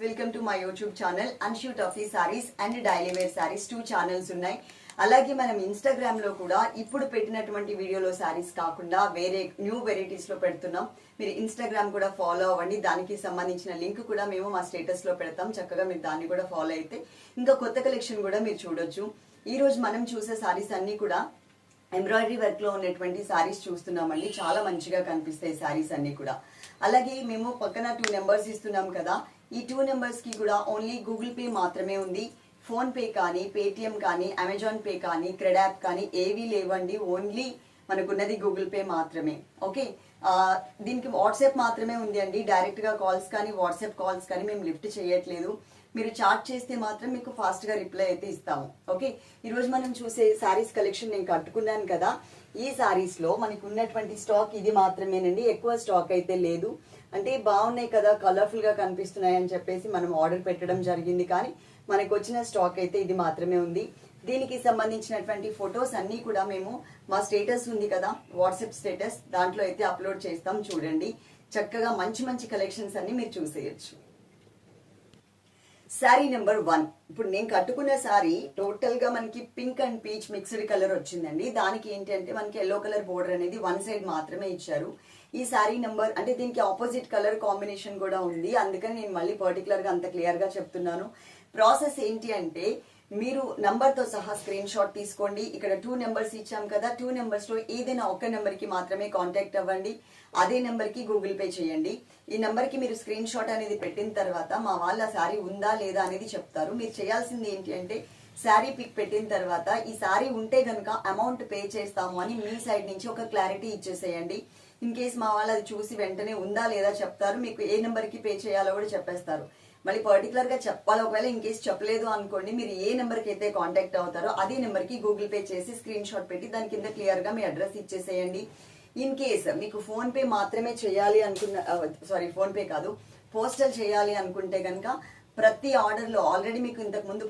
Welcome to my YouTube channel Anshu Tuffy sarees and daily wear sarees two channels ఉన్నాయి. అలాగే మనం ఇన్స్టాగ్రామ్లో కూడా ఇప్పుడు పెట్టినటువంటి వీడియోలో సారీస్ కాకుండా వేరే న్యూ వెరైటీస్లో పెడుతున్నాం. మీరు ఇన్స్టాగ్రామ్ కూడా ఫాలో అవ్వండి. దానికి సంబంధించిన లింక్ కూడా మేము మా స్టేటస్లో పెడతాం. చక్కగా మీరు దాన్ని కూడా ఫాలో అయితే ఇంకా కొత్త కలెక్షన్ కూడా మీరు చూడొచ్చు. ఈ రోజు మనం చూసే సారీస్ అన్ని కూడా ఎంబ్రాయిడరీ వర్క్లో ఉన్నటువంటి సారీస్ చూస్తున్నామండి. చాలా మంచిగా కనిపిస్తాయి సారీస్ అన్ని కూడా. అలాగే మేము పక్కన టూ నెంబర్స్ ఇస్తున్నాం కదా. ఈ టూ నెంబర్స్కి కూడా ఓన్లీ గూగుల్ పే మాత్రమే ఉంది. ఫోన్పే కానీ పేటిఎం కానీ అమెజాన్ పే కానీ క్రెడాప్ కానీ ఏవీ లేవండి. ఓన్లీ మనకున్నది గూగుల్ పే మాత్రమే. ఓకే దీనికి వాట్సాప్ మాత్రమే ఉంది అండి. డైరెక్ట్గా కాల్స్ కానీ వాట్సాప్ కాల్స్ కానీ మేము లిఫ్ట్ చేయట్లేదు. మీరు చాట్ చేస్తే మాత్రం మీకు ఫాస్ట్గా రిప్లై అయితే ఇస్తాము. ఓకే ఈరోజు మనం చూసే శారీస్ కలెక్షన్ నేను కట్టుకున్నాను కదా. ఈ శారీస్లో మనకు ఉన్నటువంటి స్టాక్ ఇది మాత్రమేనండి. ఎక్కువ స్టాక్ అయితే లేదు. అంటే బాగున్నాయి కదా కలర్ఫుల్గా కనిపిస్తున్నాయి అని చెప్పేసి మనం ఆర్డర్ పెట్టడం జరిగింది. కానీ మనకు వచ్చిన స్టాక్ అయితే ఇది మాత్రమే ఉంది. దీనికి సంబంధించినటువంటి ఫొటోస్ అన్ని కూడా మేము మా స్టేటస్ ఉంది కదా వాట్సాప్ స్టేటస్ దాంట్లో అయితే అప్లోడ్ చేస్తాం చూడండి. చక్కగా మంచి మంచి కలెక్షన్స్ అన్ని మీరు చూసేయచ్చు. శారీ నెంబర్ వన్ ఇప్పుడు నేను కట్టుకున్న శారీ టోటల్గా మనకి pink and peach mixed colour వచ్చిందండి. దానికి ఏంటంటే మనకి ఎల్లో కలర్ బోర్డర్ అనేది వన్ సైడ్ మాత్రమే ఇచ్చారు. ఈ శారీ నెంబర్ అంటే దీనికి ఆపోజిట్ కలర్ కాంబినేషన్ కూడా ఉంది. అందుకని నేను మళ్ళీ పర్టికులర్గా అంత క్లియర్గా చెప్తున్నాను. ప్రాసెస్ ఏంటి అంటే మీరు నంబర్తో సహా స్క్రీన్ షాట్ తీసుకోండి. ఇక్కడ టూ నెంబర్స్ ఇచ్చాం కదా టూ నెంబర్స్లో ఏదైనా ఒక నెంబర్కి మాత్రమే కాంటాక్ట్ అవ్వండి. అదే నెంబర్కి గూగుల్ పే చేయండి. ఈ నెంబర్కి మీరు స్క్రీన్ షాట్ అనేది పెట్టిన తర్వాత మా వాళ్ళ శారీ ఉందా లేదా అనేది చెప్తారు. మీరు చేయాల్సింది ఏంటి అంటే శారీ పిక్ పెట్టిన తర్వాత ఈ శారీ ఉంటే గనుక అమౌంట్ పే చేస్తాము అని మీ సైడ్ నుంచి ఒక క్లారిటీ ఇచ్చేసేయండి. ఇన్ కేస్ మా వాళ్ళు అది చూసి వెంటనే ఉందా లేదా చెప్తారు. మీకు ఏ నెంబర్కి పే చేయాలో కూడా చెప్పేస్తారు. మళ్ళీ పర్టికులర్గా చెప్పాలి. ఒకవేళ ఇన్ కేస్ చెప్పలేదు అనుకోండి మీరు ఏ నెంబర్కి అయితే కాంటాక్ట్ అవుతారో అదే నెంబర్కి గూగుల్ పే చేసి స్క్రీన్ షాట్ పెట్టి దాని కింద క్లియర్గా మీ అడ్రస్ ఇచ్చేసేయండి. ఇన్ కేస్ మీకు ఫోన్ పే మాత్రమే చేయాలి అనుకున్న సారీ ఫోన్ పే కాదు పోస్టల్ చేయాలి అనుకుంటే కనుక ప్రతి ఆర్డర్లో ఆల్రెడీ మీకు ఇంతకు ముందు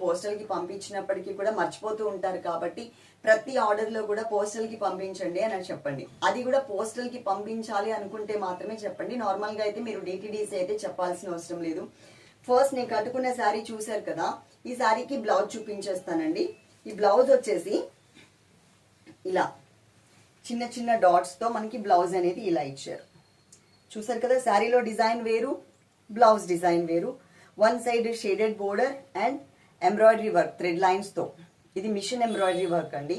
పంపించినప్పటికీ కూడా మర్చిపోతూ ఉంటారు కాబట్టి ప్రతి ఆర్డర్లో కూడా పోస్టల్కి పంపించండి అని చెప్పండి. అది కూడా పోస్టల్కి పంపించాలి అనుకుంటే మాత్రమే చెప్పండి. నార్మల్గా అయితే మీరు డిటిడిసి అయితే చెప్పాల్సిన అవసరం లేదు. ఫస్ట్ నేను కట్టుకున్న శారీ చూశారు కదా ఈ శారీకి బ్లౌజ్ చూపించేస్తానండి. ఈ బ్లౌజ్ వచ్చేసి ఇలా చిన్న చిన్న డాట్స్తో మనకి బ్లౌజ్ అనేది ఇలా ఇచ్చారు. చూసారు కదా శారీలో డిజైన్ వేరు బ్లౌజ్ డిజైన్ వేరు. One side shaded border and embroidery work thread లైన్స్తో ఇది మిషన్ ఎంబ్రాయిడరీ వర్క్ అండి.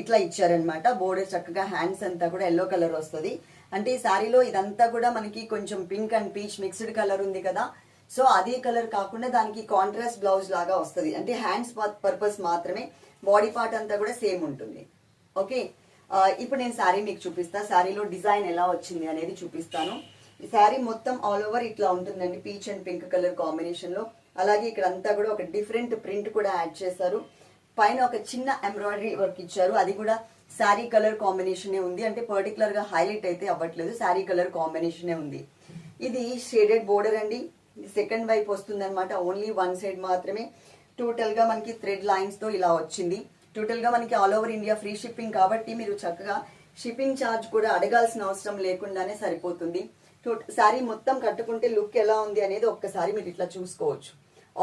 ఇట్లా ఇచ్చారనమాట బోర్డర్ చక్కగా హ్యాండ్స్ అంతా కూడా ఎల్లో కలర్ వస్తుంది. అంటే ఈ శారీలో ఇదంతా కూడా మనకి కొంచెం pink and peach mixed colour ఉంది కదా. సో అదే కలర్ కాకుండా దానికి కాంట్రాస్ట్ బ్లౌజ్ లాగా వస్తుంది. అంటే హ్యాండ్స్ పర్పస్ మాత్రమే. బాడీ పార్ట్ అంతా కూడా సేమ్ ఉంటుంది. ఓకే? ఇప్పుడు నేను శారీ మీకు చూపిస్తాను శారీలో డిజైన్ ఎలా వచ్చింది అనేది చూపిస్తాను. ఈ శారీ మొత్తం ఆల్ ఓవర్ ఇట్లా ఉంటుందండి పీచ్ అండ్ పింక్ కలర్ కాంబినేషన్లో. అలాగే ఇక్కడ అంతా కూడా ఒక డిఫరెంట్ ప్రింట్ కూడా యాడ్ చేశారు. పైన ఒక చిన్న ఎంబ్రాయిడరీ వర్క్ ఇచ్చారు. అది కూడా శారీ కలర్ కాంబినేషన్ ఉంది. అంటే పర్టికులర్గా హైలైట్ అయితే అవ్వట్లేదు. శారీ కలర్ కాంబినేషన్ ఉంది. ఇది షేడెడ్ బోర్డర్ అండి. సెకండ్ వైపు వస్తుందన్నమాట. ఓన్లీ వన్ సైడ్ మాత్రమే. టోటల్గా మనకి థ్రెడ్ లైన్స్తో ఇలా వచ్చింది. టోటల్గా మనకి all over India free shipping కాబట్టి మీరు చక్కగా షిప్పింగ్ ఛార్జ్ కూడా అడగాల్సిన అవసరం లేకుండానే సరిపోతుంది. శారీ మొత్తం కట్టుకుంటే లుక్ ఎలా ఉంది అనేది ఒక్కసారి మీరు ఇట్లా చూసుకోవచ్చు.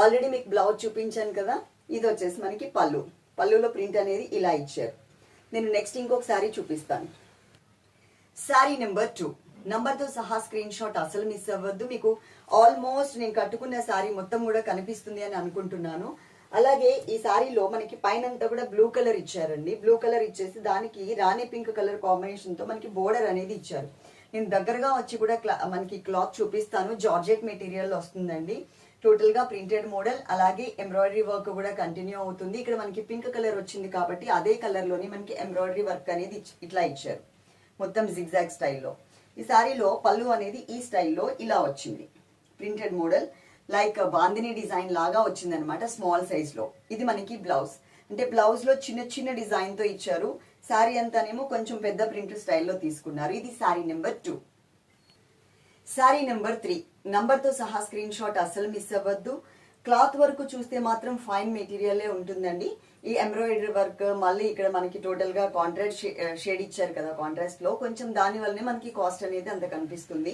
ఆల్రెడీ మీకు బ్లౌజ్ చూపించాను కదా ఇది వచ్చేసి మనకి పళ్ళు. పళ్ళులో ప్రింట్ అనేది ఇలా ఇచ్చారు. నేను నెక్స్ట్ ఇంకొక శారీ చూపిస్తాను. శారీ నెంబర్ టూ నంబర్తో సహా స్క్రీన్ షాట్ అసలు మిస్ అవ్వద్దు. మీకు ఆల్మోస్ట్ నేను కట్టుకున్న శారీ మొత్తం కూడా కనిపిస్తుంది అని అనుకుంటున్నాను. అలాగే ఈ శారీలో మనకి పైన అంతా కూడా బ్లూ కలర్ ఇచ్చారండి. బ్లూ కలర్ ఇచ్చేసి దానికి రాణి పింక్ కలర్ కాంబినేషన్తో మనకి బోర్డర్ అనేది ఇచ్చారు. నేను దగ్గరగా వచ్చి కూడా క్లా- మనకి క్లాత్ చూపిస్తాను. జార్జెట్ మెటీరియల్ వస్తుందండి. టోటల్గా ప్రింటెడ్ మోడల్ అలాగే ఎంబ్రాయిడరీ వర్క్ కూడా కంటిన్యూ అవుతుంది. ఇక్కడ మనకి పింక్ కలర్ వచ్చింది కాబట్టి అదే కలర్లోని మనకి ఎంబ్రాయిడరీ వర్క్ అనేది ఇట్లా ఇచ్చారు. మొత్తం జిగ్జాగ్ స్టైల్లో ఈ సారీలో పళ్ళు అనేది ఈ స్టైల్లో ఇలా వచ్చింది. Printed model like bandhani design లాగా వచ్చింది అనమాట స్మాల్ సైజ్లో. ఇది మనకి బ్లౌజ్ అంటే బ్లౌజ్లో చిన్న చిన్న డిజైన్తో ఇచ్చారు. శారీ అంతానేమో కొంచెం పెద్ద ప్రింట్ స్టైల్లో తీసుకున్నారు. ఇది saree number two. Saree number three. నంబర్తో సహా స్క్రీన్ షాట్ అసలు మిస్ అవ్వద్దు. క్లాత్ వర్క్ చూస్తే మాత్రం ఫైన్ మెటీరియలే ఉంటుందండి. ఈ ఎంబ్రాయిడరీ వర్క్ మళ్ళీ ఇక్కడ మనకి టోటల్గా కాంట్రాక్ట్ షేడ్ ఇచ్చారు కదా కాంట్రాక్ట్లో కొంచెం దాని వల్లనే మనకి కాస్ట్ అనేది అంత కనిపిస్తుంది.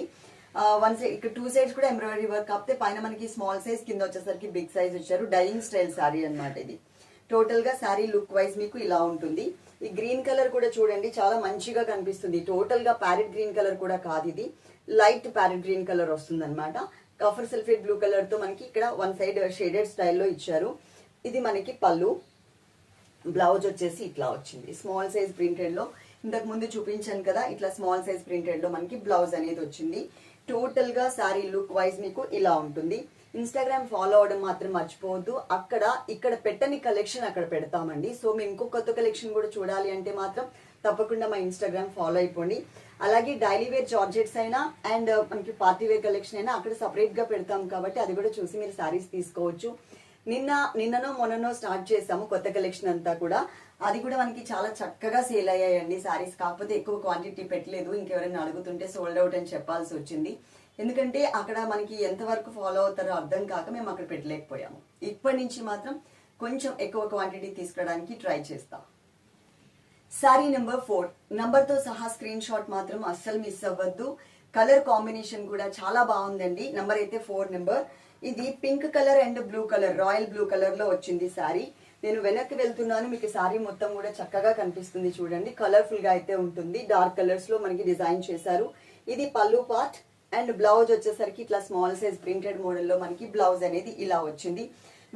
వన్ సైడ్ ఇక్కడ టూ సైడ్స్ కూడా ఎంబ్రాయిడరీ వర్క్ కాకపోతే పైన మనకి స్మాల్ సైజ్ కింద వచ్చేసరికి బిగ్ సైజ్ ఇచ్చారు డైయింగ్ స్టైల్ శారీ అన్నమాట ఇది. టోటల్గా శారీ లుక్ వైజ్ మీకు ఇలా ఉంటుంది. ఈ గ్రీన్ కలర్ కూడా చూడండి చాలా మంచిగా కనిపిస్తుంది. టోటల్గా ప్యారెట్ గ్రీన్ కలర్ కూడా కాదు ఇది. లైట్ ప్యారెట్ గ్రీన్ కలర్ వస్తుంది అనమాట కాఫర్ సల్ఫేట్ బ్లూ కలర్తో మనకి ఇక్కడ వన్ సైడ్ షేడెడ్ స్టైల్లో ఇచ్చారు. ఇది మనకి పళ్ళు. బ్లౌజ్ వచ్చేసి ఇట్లా వచ్చింది. స్మాల్ సైజ్ ప్రింటెడ్లో. ఇంతకు ముందు చూపించాను కదా ఇట్లా స్మాల్ సైజ్ ప్రింటెడ్లో మనకి బ్లౌజ్ అనేది వచ్చింది. టోటల్గా శారీ లుక్ వైజ్ మీకు ఇలా ఉంటుంది. ఇన్స్టాగ్రామ్ ఫాలో అవడం మాత్రం మర్చిపోవద్దు. అక్కడ ఇక్కడ పెట్టని కలెక్షన్ అక్కడ పెడతామండి. సో మేము ఇంకో కొత్త కలెక్షన్ కూడా చూడాలి అంటే మాత్రం తప్పకుండా మా ఇన్స్టాగ్రామ్ ఫాలో అయిపోండి. అలాగే డైలీ వేర్ జార్జెట్స్ అయినా అండ్ uh, మనకి పార్టీ వేర్ కలెక్షన్ అయినా అక్కడ సపరేట్గా పెడతాం కాబట్టి అది కూడా చూసి మీరు శారీస్ తీసుకోవచ్చు. నిన్న నిన్ననో మొన్ననో స్టార్ట్ చేసాము కొత్త కలెక్షన్ అంతా కూడా. అది కూడా మనకి చాలా చక్కగా సేల్ అయ్యాయండి సారీస్ కాకపోతే ఎక్కువ క్వాంటిటీ పెట్టలేదు. ఇంకెవరైనా అడుగుతుంటే సోల్డ్ అవుట్ అని చెప్పాల్సి వచ్చింది. ఎందుకంటే అక్కడ మనకి ఎంతవరకు ఫాలో అవుతారో అర్థం కాక మేము అక్కడ పెట్టలేకపోయాము. ఇప్పటి నుంచి మాత్రం కొంచెం ఎక్కువ క్వాంటిటీ తీసుకురావడానికి ట్రై చేస్తాం. శారీ నెంబర్ ఫోర్ నెంబర్తో సహా స్క్రీన్ షాట్ మాత్రం అస్సలు మిస్ అవ్వద్దు. కలర్ కాంబినేషన్ కూడా చాలా బాగుందండి. నంబర్ అయితే ఫోర్ నెంబర్ ఇది pink colour and blue colour royal blue కలర్లో వచ్చింది శారీ నేను వెనక్కి వెళ్తున్నాను. మీకు శారీ మొత్తం కూడా చక్కగా కనిపిస్తుంది చూడండి. కలర్ఫుల్గా అయితే ఉంటుంది. డార్క్ కలర్స్లో మనకి డిజైన్ చేశారు. ఇది పళ్ళు పార్ట్ అండ్ బ్లౌజ్ వచ్చేసరికి ఇట్లా స్మాల్ సైజ్ ప్రింటెడ్ మోడల్లో మనకి బ్లౌజ్ అనేది ఇలా వచ్చింది.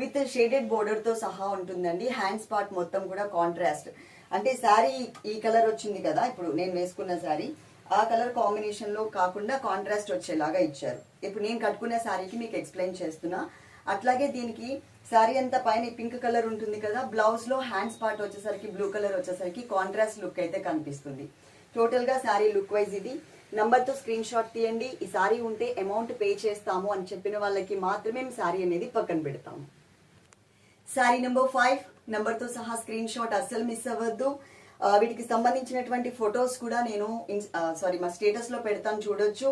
విత్ షేడెడ్ బోర్డర్తో సహా ఉంటుందండి. హ్యాండ్స్ పార్ట్ మొత్తం కూడా కాంట్రాస్ట్ అంటే శారీ ఈ కలర్ వచ్చింది కదా ఇప్పుడు నేను వేసుకున్న శారీ ఆ కలర్ కాంబినేషన్లో కాకుండా కాంట్రాస్ట్ వచ్చేలాగా ఇచ్చారు. ఇప్పుడు నేను కట్టుకున్న శారీకి మీకు ఎక్స్ప్లెయిన్ చేస్తున్నా. అట్లాగే దీనికి శారీ అంతా పైన పింక్ కలర్ ఉంటుంది కదా బ్లౌజ్లో హ్యాండ్స్ పార్ట్ వచ్చేసరికి బ్లూ కలర్ వచ్చేసరికి కాంట్రాస్ట్ లుక్ అయితే కనిపిస్తుంది. టోటల్గా శారీ లుక్ వైజ్ ఇది. నంబర్తో స్క్రీన్ షాట్ తీయండి. ఈ సారీ ఉంటే అమౌంట్ పే చేస్తాము అని చెప్పిన వాళ్ళకి మాత్రమే శారీ అనేది పక్కన పెడతాము. శారీ నెంబర్ ఫైవ్ నెంబర్తో సహా స్క్రీన్ షాట్ అస్సలు మిస్ అవ్వద్దు. వీటికి సంబంధించినటువంటి ఫొటోస్ కూడా నేను సారీ మా స్టేటస్లో పెడతాను చూడొచ్చు.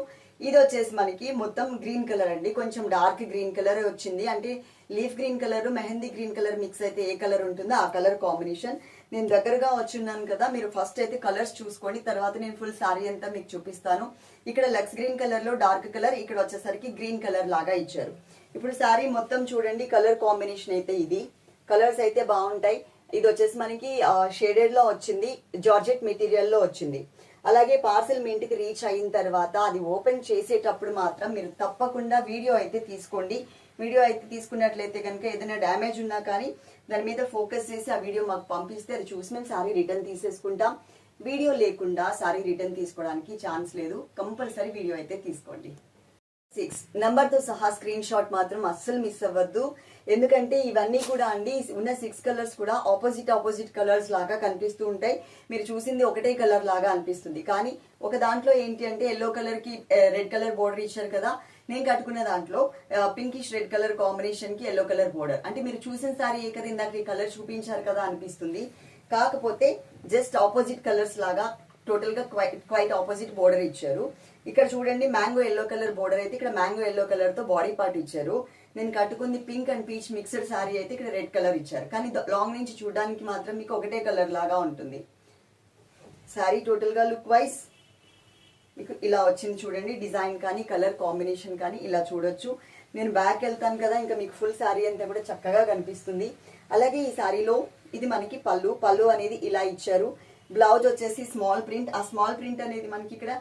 ఇది వచ్చేసి మనకి మొత్తం గ్రీన్ కలర్ అండి. కొంచెం డార్క్ గ్రీన్ కలర్ వచ్చింది. అంటే leaf green colour mehndi green colour mix అయితే ఏ కలర్ ఉంటుందో ఆ కలర్ కాంబినేషన్. నేను దగ్గరగా వచ్చున్నాను కదా మీరు ఫస్ట్ అయితే కలర్స్ చూసుకోండి తర్వాత నేను ఫుల్ శారీ అంతా మీకు చూపిస్తాను. ఇక్కడ లక్స్ గ్రీన్ కలర్లో డార్క్ కలర్ ఇక్కడ వచ్చేసరికి గ్రీన్ కలర్ లాగా ఇచ్చారు. ఇప్పుడు శారీ మొత్తం చూడండి కలర్ కాంబినేషన్ అయితే ఇది. కలర్స్ అయితే బాగుంటాయి. ఇది వచ్చేసి మనకి షేడెడ్లో వచ్చింది జార్జెట్ మెటీరియల్లో వచ్చింది. అలాగే పార్సిల్ మీ ఇంటికి రీచ్ అయిన తర్వాత అది ఓపెన్ చేసేటప్పుడు మాత్రం మీరు తప్పకుండా వీడియో అయితే తీసుకోండి. వీడియో అయితే తీసుకున్నట్లయితే కనుక ఏదైనా డ్యామేజ్ ఉన్నా కానీ దాని మీద ఫోకస్ చేసి ఆ వీడియో మాకు పంపిస్తే అది చూసి మేము సారీ రిటర్న్ తీసేసుకుంటాం. వీడియో లేకుండా సారీ రిటర్న్ తీసుకోవడానికి ఛాన్స్ లేదు. కంపల్సరీ వీడియో అయితే తీసుకోండి. సిక్స్. నంబర్తో సహా స్క్రీన్ షాట్ మాత్రం అస్సలు మిస్ అవ్వద్దు. ఎందుకంటే ఇవన్నీ కూడా అండి ఉన్న సిక్స్ కలర్స్ కూడా ఆపోజిట్ ఆపోజిట్ కలర్స్ లాగా కనిపిస్తూ ఉంటాయి. మీరు చూసింది ఒకటే కలర్ లాగా అనిపిస్తుంది. కానీ ఒక దాంట్లో ఏంటి అంటే ఎల్లో కలర్కి రెడ్ కలర్ బోర్డర్ ఇచ్చారు కదా నేను కట్టుకున్న దాంట్లో పింకిష్ రెడ్ కలర్ కాంబినేషన్కి ఎల్లో కలర్ బోర్డర్ అంటే మీరు చూసిన సారీ ఏ కదా ఇందాక ఈ కలర్ చూపించారు కదా అనిపిస్తుంది. కాకపోతే జస్ట్ ఆపోజిట్ కలర్స్ లాగా టోటల్గా క్వైట్ క్వైట్ ఆపోజిట్ బోర్డర్ ఇచ్చారు. ఇక్కడ చూడండి మ్యాంగో ఎల్లో కలర్ బోర్డర్ అయితే ఇక్కడ మ్యాంగో ఎల్లో కలర్తో బాడీ పార్ట్ ఇచ్చారు. నేను కట్టుకుంది pink and peach mixed saree అయితే ఇక్కడ రెడ్ కలర్ ఇచ్చారు. కానీ లాంగ్ నుంచి చూడడానికి మాత్రం మీకు ఒకటే కలర్ లాగా ఉంటుంది. శారీ టోటల్గా లుక్ వైజ్ మీకు ఇలా వచ్చింది చూడండి డిజైన్ కానీ కలర్ కాంబినేషన్ కానీ ఇలా చూడొచ్చు. నేను బ్యాక్ వెళ్తాను కదా ఇంకా మీకు ఫుల్ శారీ అంతా కూడా చక్కగా కనిపిస్తుంది. అలాగే ఈ శారీలో ఇది మనకి పళ్ళు. పళ్ళు అనేది ఇలా ఇచ్చారు. బ్లౌజ్ వచ్చేసి స్మాల్ ప్రింట్ ఆ స్మాల్ ప్రింట్ అనేది మనకి ఇక్కడ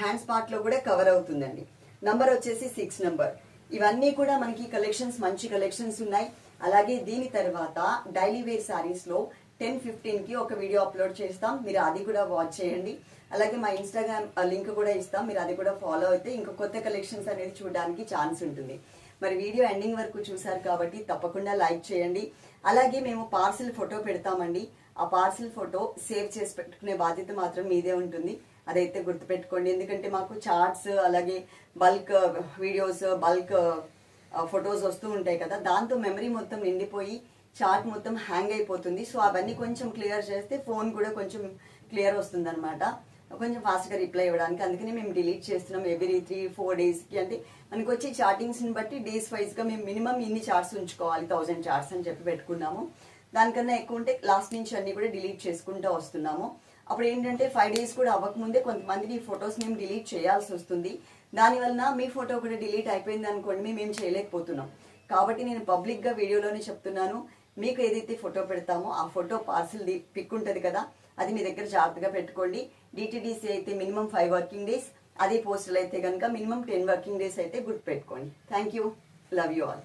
హ్యాండ్స్ పార్ట్లో కూడా కవర్ అవుతుందండి. నంబర్ వచ్చేసి సిక్స్ నంబర్ ఇవన్నీ కూడా మనకి కలెక్షన్స్ మంచి కలెక్షన్స్ ఉన్నాయి. అలాగే దీని తర్వాత డైలీ వేర్ సారీస్లో టెన్ ఫిఫ్టీన్కి ఒక వీడియో అప్లోడ్ చేస్తాం. మీరు అది కూడా వాచ్ చేయండి. అలాగే మా ఇన్స్టాగ్రామ్ లింక్ కూడా ఇస్తాం. మీరు అది కూడా ఫాలో అయితే ఇంకా కొత్త కలెక్షన్స్ అనేది చూడడానికి ఛాన్స్ ఉంటుంది. మరి వీడియో ఎండింగ్ వరకు చూసారు కాబట్టి తప్పకుండా లైక్ చేయండి. అలాగే మేము పార్సిల్ ఫోటో పెడతామండి. ఆ పార్సిల్ ఫోటో సేవ్ చేసి పెట్టుకునే బాధ్యత మాత్రం మీదే ఉంటుంది. అదైతే గుర్తుపెట్టుకోండి. ఎందుకంటే మాకు చార్ట్స్ అలాగే బల్క్ వీడియోస్ బల్క్ ఫొటోస్ వస్తూ ఉంటాయి కదా. దాంతో మెమరీ మొత్తం నిండిపోయి చార్ట్ మొత్తం హ్యాంగ్ అయిపోతుంది. సో అవన్నీ కొంచెం క్లియర్ చేస్తే ఫోన్ కూడా కొంచెం క్లియర్ వస్తుంది అనమాట కొంచెం ఫాస్ట్గా రిప్లై ఇవ్వడానికి. అందుకనే మేము డిలీట్ చేస్తున్నాం ఎవ్రీ త్రీ ఫోర్ డేస్కి అంటే మనకు వచ్చే చార్టింగ్స్ని బట్టి డేస్ వైజ్గా మేము మినిమం ఇన్ని చార్ట్స్ ఉంచుకోవాలి. థౌజండ్ చార్ట్స్ అని చెప్పి పెట్టుకున్నాము. దానికన్నా ఎక్కువ ఉంటే లాస్ట్ నుంచి అన్ని కూడా డిలీట్ చేసుకుంటూ వస్తున్నాము. అప్పుడు ఏంటంటే ఫైవ్ డేస్ కూడా అవ్వకముందే కొంతమందికి ఫొటోస్ మేము డిలీట్ చేయాల్సి వస్తుంది. దానివలన మీ ఫోటో కూడా డిలీట్ అయిపోయింది అనుకోండి మేము ఏం చేయలేకపోతున్నాం. కాబట్టి నేను పబ్లిక్గా వీడియోలోనే చెప్తున్నాను. మీకు ఏదైతే ఫోటో పెడతామో ఆ ఫోటో పార్సిల్ పిక్ ఉంటుంది కదా అది మీ దగ్గర జాగ్రత్తగా పెట్టుకోండి. డిటీడీసీ అయితే మినిమం ఫైవ్ వర్కింగ్ డేస్ అదే పోస్టులు అయితే కనుక మినిమం టెన్ వర్కింగ్ డేస్ అయితే గుర్తుపెట్టుకోండి. Thank you love you all